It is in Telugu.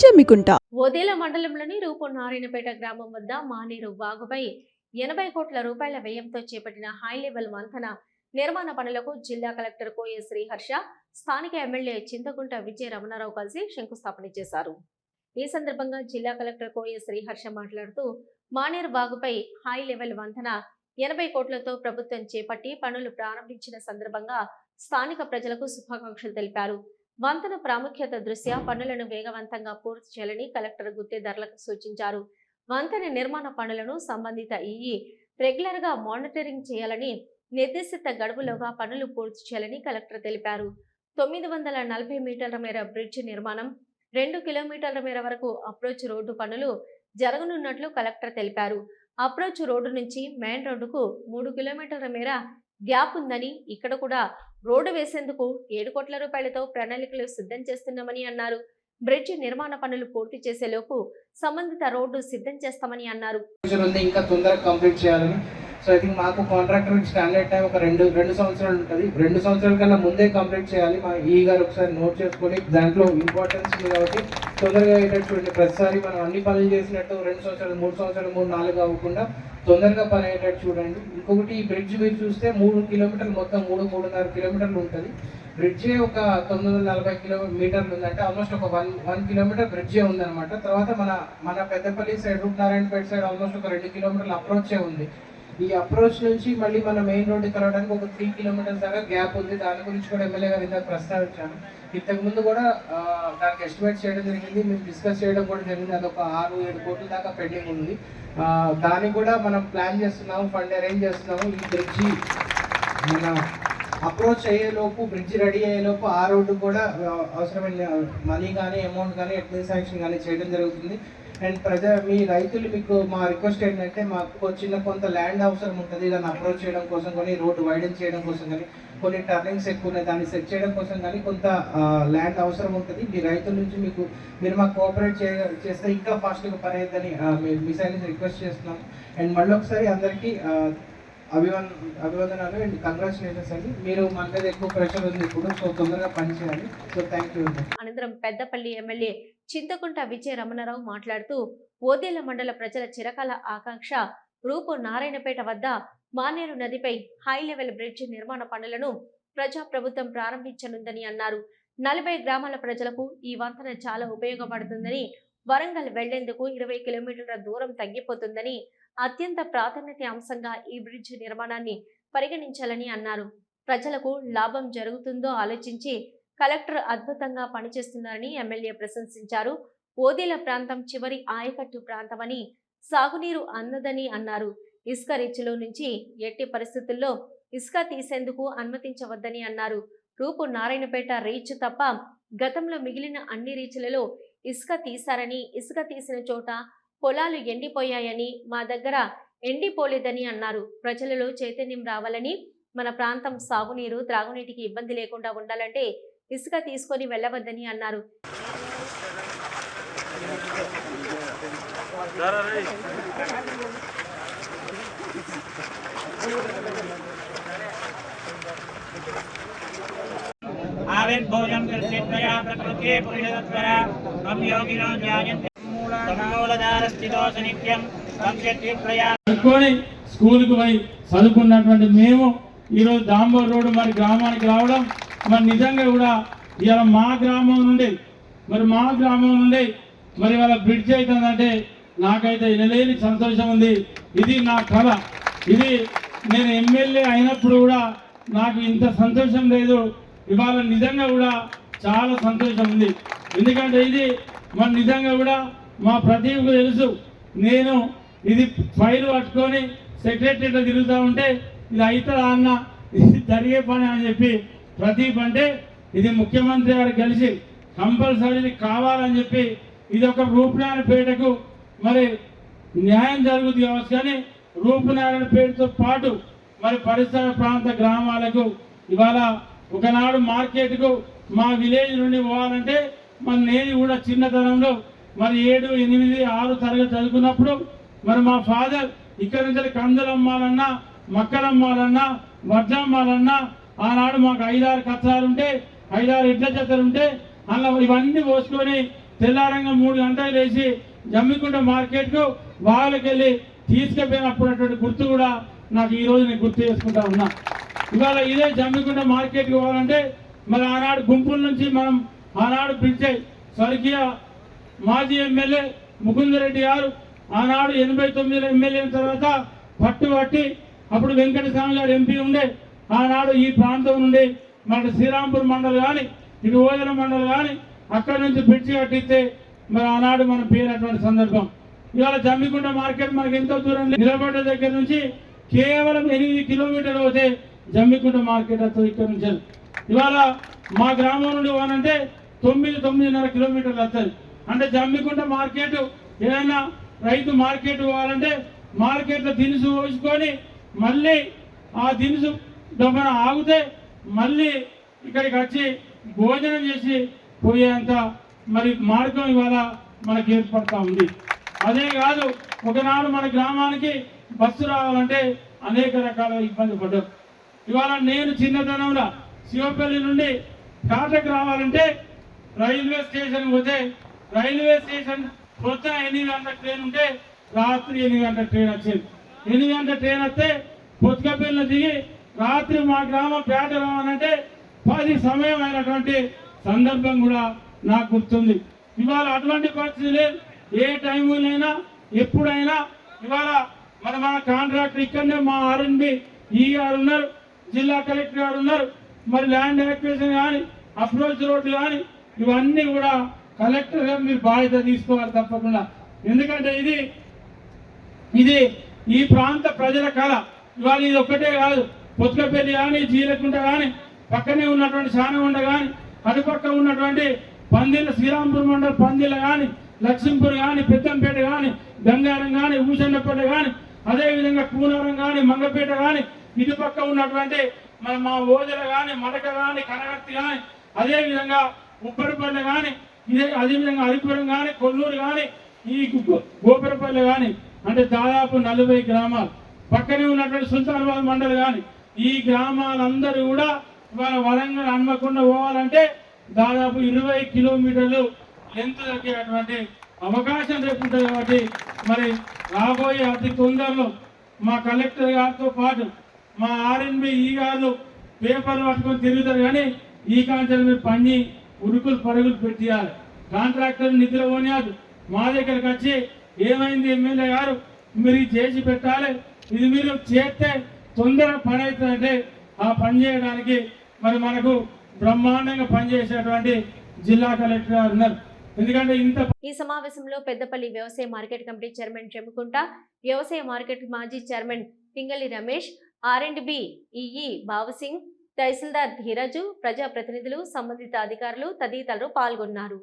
చెమ్మికుంట. ఓదేల మండలంలోని రూపునారాయణపేట గ్రామం వద్ద మానేరు వాగుపై ఎనభై కోట్ల రూపాయల వ్యయంతో చేపట్టిన హై లెవెల్ మంథన నిర్మాణ పనులకు జిల్లా కలెక్టర్ కోయ శ్రీహర్ష స్థానిక ఎమ్మెల్యే చింతకుంట విజయ రమణారావు కలిసి శంకుస్థాపన చేశారు. ఈ సందర్భంగా జిల్లా కలెక్టర్ కోయ శ్రీహర్ష మాట్లాడుతూ మానేరు వాగుపై హై లెవెల్ వంతన ఎనభై కోట్లతో ప్రభుత్వం చేపట్టి పనులు ప్రారంభించిన సందర్భంగా స్థానిక ప్రజలకు శుభాకాంక్షలు తెలిపారు. వంతెన ప్రాముఖ్యత దృష్ట్యా పనులను వేగవంతంగా పూర్తి చేయాలని కలెక్టర్ గుత్తేదారులకు సూచించారు. వంతెన నిర్మాణ పనులను సంబంధిత ఈఈ రెగ్యులర్గా మానిటరింగ్ చేయాలని నిర్దేశిత గడువులోగా పనులు పూర్తి చేయాలని కలెక్టర్ తెలిపారు. తొమ్మిది వందల నలభై మీటర్ల మేర బ్రిడ్జ్ నిర్మాణం రెండు కిలోమీటర్ల మేర వరకు అప్రోచ్ రోడ్డు పనులు జరగనున్నట్లు కలెక్టర్ తెలిపారు. అప్రోచ్ రోడ్డు నుంచి మెయిన్ రోడ్డుకు మూడు కిలోమీటర్ల మేర గ్యాప్ ఉందని ఇక్కడ కూడా రోడ్డు వేసేందుకు ఏడు కోట్ల రూపాయలతో ప్రణాళికలు సిద్ధం చేస్తున్నామని అన్నారు. బ్రిడ్జ్ నిర్మాణ పనులు పూర్తి చేసేలోపు సంబంధిత రోడ్డు సిద్ధం చేస్తామని అన్నారు. ఇంకా తొందరగా కంప్లీట్ చేయాలని సో ఐ థింక్ మాకు కాంట్రాక్టర్ స్టాండర్డ్ టైం ఒక రెండు రెండు సంవత్సరాలు ఉంటుంది. రెండు సంవత్సరాల కన్నా ముందే కంప్లీట్ చేయాలి. మా ఈ గారు ఒకసారి నోట్ చేసుకొని దాంట్లో ఇంపార్టెన్స్ ఉంది కాబట్టి తొందరగా అయ్యేటట్టు చూడండి. ప్రతిసారి మనం అన్ని పనులు చేసినట్టు రెండు సంవత్సరాలు మూడు సంవత్సరాలు మూడు నాలుగు అవ్వకుండా తొందరగా పని అయ్యేటట్టు చూడండి. ఇంకొకటి ఈ బ్రిడ్జ్ మీరు చూస్తే మూడు కిలోమీటర్లు మొత్తం మూడు మూడున్నర కిలోమీటర్లు ఉంటుంది. బ్రిడ్జే ఒక తొమ్మిది వందల నలభై కిలోమీటర్లు ఉందంటే ఆల్మోస్ట్ ఒక వన్ వన్ కిలోమీటర్ బ్రిడ్జే ఉందన్నమాట. తర్వాత మన మన పెద్దపల్లి సైడ్ రూప్ నారాయణపేట సైడ్ ఆల్మోస్ట్ ఒక రెండు కిలోమీటర్ల అప్రోచే ఉంది. ఈ అప్రోచ్ నుంచి మళ్ళీ మన మెయిన్ రోడ్డు కలవడానికి ఒక త్రీ కిలోమీటర్స్ దాకా గ్యాప్ ఉంది. దాని గురించి కూడా ఎమ్మెల్యే గారు ఇందాక ప్రస్తావించాను ఇంతకు ముందు కూడా దానికి ఎస్టిమేట్ చేయడం జరిగింది. మేము డిస్కస్ చేయడం కూడా జరిగింది. అది ఒక ఆరు ఏడు కోట్ల దాకా పెండింగ్ ఉంది. దాన్ని కూడా మనం ప్లాన్ చేస్తున్నాము ఫండ్ అరేంజ్ చేస్తున్నాము. ఈ బ్రిడ్జి మన అప్రోచ్ అయ్యేలోపు బ్రిడ్జ్ రెడీ అయ్యేలోపు ఆ రోడ్డు కూడా అవసరమైన మనీ కానీ అమౌంట్ కానీ అడ్మినిస్ట్రేషన్ కానీ చేయడం జరుగుతుంది. అండ్ ప్రజా మీ రైతులు మీకు మా రిక్వెస్ట్ ఏంటంటే మాకు చిన్న కొంత ల్యాండ్ అవసరం ఉంటుంది. దాన్ని అప్రోచ్ చేయడం కోసం కానీ రోడ్డు వైడెన్ చేయడం కోసం కానీ కొన్ని టర్నింగ్స్ ఎక్కువ ఉన్నాయి. దాన్ని సెట్ చేయడం కోసం కానీ కొంత ల్యాండ్ అవసరం ఉంటుంది. మీ రైతుల నుంచి మీకు మీరు మాకు కోఆపరేట్ చే చేస్తే ఇంకా ఫాస్ట్గా పని అవుతుందని మీ సైడ్ నుంచి రిక్వెస్ట్ చేస్తున్నాం అండ్ మళ్ళీ ఒకసారి అందరికీ అభివన్ అభివందనాలు అండ్ కంగ్రాచులేషన్స్ అండి. మీరు మన మీద ఎక్కువ ప్రెషర్ ఉంది ఇప్పుడు సో తొందరగా పనిచేయాలి సో థ్యాంక్ యూ అనంతరం పెద్దపల్లి ఎమ్మెల్యే చింతకుంట విజయ రమణారావు మాట్లాడుతూ ఓదేల మండల ప్రజల చిరకాల ఆకాంక్ష రూపు నారాయణపేట వద్ద మానేరు నదిపై హై లెవెల్ బ్రిడ్జ్ నిర్మాణ పనులను ప్రజా ప్రభుత్వం ప్రారంభించనుందని అన్నారు. నలభై గ్రామాల ప్రజలకు ఈ వంతెన చాలా ఉపయోగపడుతుందని వరంగల్ వెళ్ళేందుకు ఇరవై కిలోమీటర్ల దూరం తగ్గిపోతుందని అత్యంత ప్రాధాన్యత అంశంగా ఈ బ్రిడ్జ్ నిర్మాణాన్ని పరిగణించాలని అన్నారు. ప్రజలకు లాభం జరుగుతుందో ఆలోచించి కలెక్టర్ అద్భుతంగా పనిచేస్తున్నారని ఎమ్మెల్యే ప్రశంసించారు. ఓదేల ప్రాంతం చివరి ఆయకట్టు ప్రాంతమని సాగునీరు అందదని అన్నారు. ఇసుక రీచ్లో నుంచి ఎట్టి పరిస్థితుల్లో ఇసుక తీసేందుకు అనుమతించవద్దని అన్నారు. రూపు నారాయణపేట రీచ్ తప్ప గతంలో మిగిలిన అన్ని రీచ్లలో ఇసుక తీశారని ఇసుక తీసిన చోట పొలాలు ఎండిపోయాయని మా దగ్గర ఎండిపోలేదని అన్నారు ప్రజలలో చైతన్యం రావాలని మన ప్రాంతం సాగునీరు త్రాగునీటికి ఇబ్బంది లేకుండా ఉండాలంటే ఇసుక తీసుకొని వెళ్ళవద్దని అన్నారు आविर्भोजं कृत्यया प्रकृते पुरुषतत्परा त्वं योगिनो ध्यायन्ते అనుకోని స్కూల్కు పోయి చదువుకున్నటువంటి మేము ఈరోజు దాంబోర్ రోడ్డు మరి గ్రామానికి రావడం మరి నిజంగా కూడా ఇవాళ మా గ్రామం నుండి మరి మా గ్రామం నుండి మరి వాళ్ళ బ్రిడ్జ్ అవుతుందంటే నాకైతే ఎనలేని సంతోషం ఉంది. ఇది నా కళ. ఇది నేను ఎమ్మెల్యే అయినప్పుడు కూడా నాకు ఇంత సంతోషం లేదు. ఇవాళ నిజంగా కూడా చాలా సంతోషం ఉంది. ఎందుకంటే ఇది మరి నిజంగా కూడా మా ప్రదీప్కు తెలుసు. నేను ఇది ఫైల్ పట్టుకొని సెక్రటరీలో తిరుగుతూ ఉంటే ఇది అవుతుందా అన్న? ఇది జరిగే పని అని చెప్పి ప్రదీప్ అంటే ఇది ముఖ్యమంత్రి గారు కలిసి కంపల్సరీ కావాలని చెప్పి ఇది ఒక రూపునారాయణపేటకు మరి న్యాయం జరుగుతుంది కావచ్చు కానీ రూపునారాయణపేటతో పాటు మరి పరిసర ప్రాంత గ్రామాలకు ఇవాళ ఒకనాడు మార్కెట్కు మా విలేజ్ నుండి పోవాలంటే మన నేను కూడా చిన్నతనంలో మరి ఏడు ఎనిమిది ఆరు తరగతి చదువుకున్నప్పుడు మరి మా ఫాదర్ ఇక్కడ నుంచి కందులమ్మాలన్నా మక్కలమ్మాలన్నా వడ్లమ్మాలన్నా ఆనాడు మాకు ఐదారు కచ్చాలు ఐదారు ఇడ్ల చెత్తలుంటే అలా ఇవన్నీ పోసుకొని తెల్లారంగా మూడు గంటలు వేసి జమ్మికుంట మార్కెట్కు వాళ్ళకెళ్ళి తీసుకెళ్ళినప్పుడు తీసుకుపోయినప్పుడు గుర్తు కూడా నాకు ఈరోజు నేను గుర్తు చేసుకుంటా ఉన్నా. ఇవాళ ఇదే జమ్మికుంట మార్కెట్కి పోవాలంటే మరి ఆనాడు గుంపుల నుంచి మనం ఆనాడు పిలిచే స్వర్గీయ మాజీ ఎమ్మెల్యే ముకుందరెడ్డి గారు ఆనాడు ఎనభై తొమ్మిది ఎమ్మెల్యే తర్వాత పట్టు పట్టి అప్పుడు వెంకటస్వామి గారు ఎంపీ ఉండే. ఆనాడు ఈ ప్రాంతం నుండి మన శ్రీరాంపూర్ మండలి కానీ ఇటు ఓదన మండలి కానీ అక్కడి నుంచి బ్రిడ్జి కట్టిస్తే మరి ఆనాడు మనం పేరినటువంటి సందర్భం. ఇవాళ జమ్మికుంట మార్కెట్ మనకి ఎంతో దూరం నిలబడ్డ దగ్గర నుంచి కేవలం ఎనిమిది కిలోమీటర్లు పోతే జమ్మికుంట మార్కెట్ వస్తుంది ఇక్కడ నుంచి. ఇవాళ మా గ్రామం నుండి పోనంటే తొమ్మిది తొమ్మిదిన్నర కిలోమీటర్లు వస్తుంది. అంటే జమ్మికుంట మార్కెట్ ఏదైనా రైతు మార్కెట్ పోవాలంటే మార్కెట్లో దినుసు పోసుకొని మళ్ళీ ఆ దినుసు దొంగన ఆగితే మళ్ళీ ఇక్కడికి వచ్చి భోజనం చేసి పోయేంత మరి మార్గం ఇవాళ మనకి ఏర్పడతా ఉంది. అదే కాదు ఒకనాడు మన గ్రామానికి బస్సు రావాలంటే అనేక రకాల ఇబ్బంది పడ్డారు ఇవాళ నేను చిన్నతనంలో శివపల్లి నుండి కాటకు రావాలంటే రైల్వే స్టేషన్ పోతే రైల్వే స్టేషన్ పొద్దున ఎనిమిది గంటల ట్రైన్ ఉంటే రాత్రి ఎనిమిది గంటల ట్రైన్ వచ్చేది. ఎనిమిది గంటల ట్రైన్ వస్తే పొత్తుకపల్లిలో దిగి రాత్రి మా గ్రామం పేట రావాలంటే పది సమయం అయినటువంటి సందర్భం కూడా నాకు గుర్తుంది. ఇవాళ అటువంటి పరిస్థితి లేదు. ఏ టైంలోనైనా ఎప్పుడైనా ఇవాళ మన మన కాంట్రాక్టర్ ఇక్కడనే మా ఆర్ఎన్బి ఈ గారు ఉన్నారు జిల్లా కలెక్టర్ గారు ఉన్నారు. మరి ల్యాండ్ యాక్వేషన్ కానీ అప్రోచ్ రోడ్డు కానీ ఇవన్నీ కూడా కలెక్టర్ గారు మీరు బాధ్యత తీసుకోవాలి తప్పకుండా. ఎందుకంటే ఇది ఇది ఈ ప్రాంత ప్రజల కళ. ఇవాళ ఇది ఒక్కటే కాదు. పొత్తుకపల్లి కానీ జీలకుంట కానీ పక్కనే ఉన్నటువంటి శానగుండ కానీ అటుపక్క ఉన్నటువంటి పందిల శ్రీరాంపూర్ మండల పందిల కానీ లక్ష్మీపూర్ కానీ పెద్దంపేట కానీ గంగారం కానీ ఊసండపేట కానీ అదేవిధంగా కూనారం కానీ మంగపేట కానీ ఇటుపక్క ఉన్నటువంటి మన మా ఓదెల కానీ మడక కానీ కనగర్తి కానీ అదేవిధంగా ఉప్పరిపల్లె కానీ ఇదే అదేవిధంగా అరిపురం కానీ కొల్లూరు కానీ ఈ గు- గోపురపల్లి కానీ అంటే దాదాపు నలభై గ్రామాలు. పక్కనే ఉన్నటువంటి సుల్తానాబాద్ మండలి కానీ ఈ గ్రామాలందరూ కూడా ఇవాళ వరంగల్ హన్మకొండ పోవాలంటే దాదాపు ఇరవై కిలోమీటర్లు లెంత్ తగ్గేటువంటి అవకాశం రేపు ఉంటుంది కాబట్టి మరి రాబోయే అతి తొందరలో మా కలెక్టర్ గారితో పాటు మా ఆర్ఎన్బి ఈ గారు పేపర్లు పట్టుకొని తిరుగుతారు కానీ ఈ కాంచెలు మీరు పని ఉరుకులు పరుగులు పెట్టియాలి. కాంట్రాక్టర్ నిద్ర పోనియాదు. మా దగ్గరకు వచ్చి ఏమైంది ఎమ్మెల్యే గారు? మీరు చేసి పెట్టాలి. ఇది మీరు చేస్తే తొందరగా పని అవుతుందంటే ఆ పని చేయడానికి మరి మనకు బ్రహ్మాండంగా పనిచేసేటువంటి జిల్లా కలెక్టర్ గారు ఉన్నారు. ఎందుకంటే ఇంత ఈ సమావేశంలో పెద్దపల్లి వ్యవసాయ మార్కెట్ కమిటీ చైర్మన్ చెప్పుకుంటా వ్యవసాయ మార్కెట్ మాజీ chairman Pingali Ramesh R and B EE Babusingh tahsildar Dheeraj ప్రజాప్రతినిధులు సంబంధిత అధికారులు తదితరులు పాల్గొన్నారు.